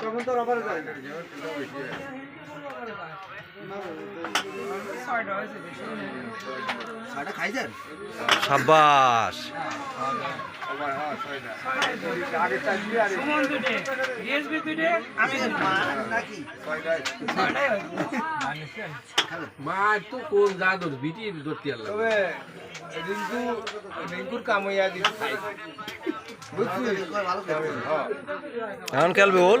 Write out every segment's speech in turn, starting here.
তখন তো রবারে যায় সাব্বাস মা তো কোন জাদুর বিটি ধরতে রিঙ্কু রিঙ্কুর এখন খেলবে ওল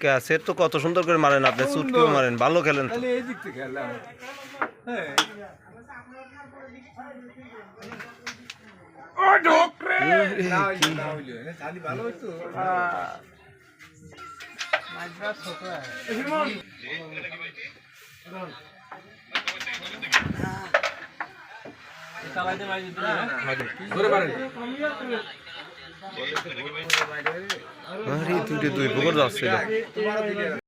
কে? সেট তো কত সুন্দর করে মারেন আপনি চুটকিও মারেন ভালো খেলেন। এই দিক থেকে খেললাম হ্যাঁ। ধরে পারেন আরে দুইটা দুই পুকুর যাচ্ছে তোমারও দিলে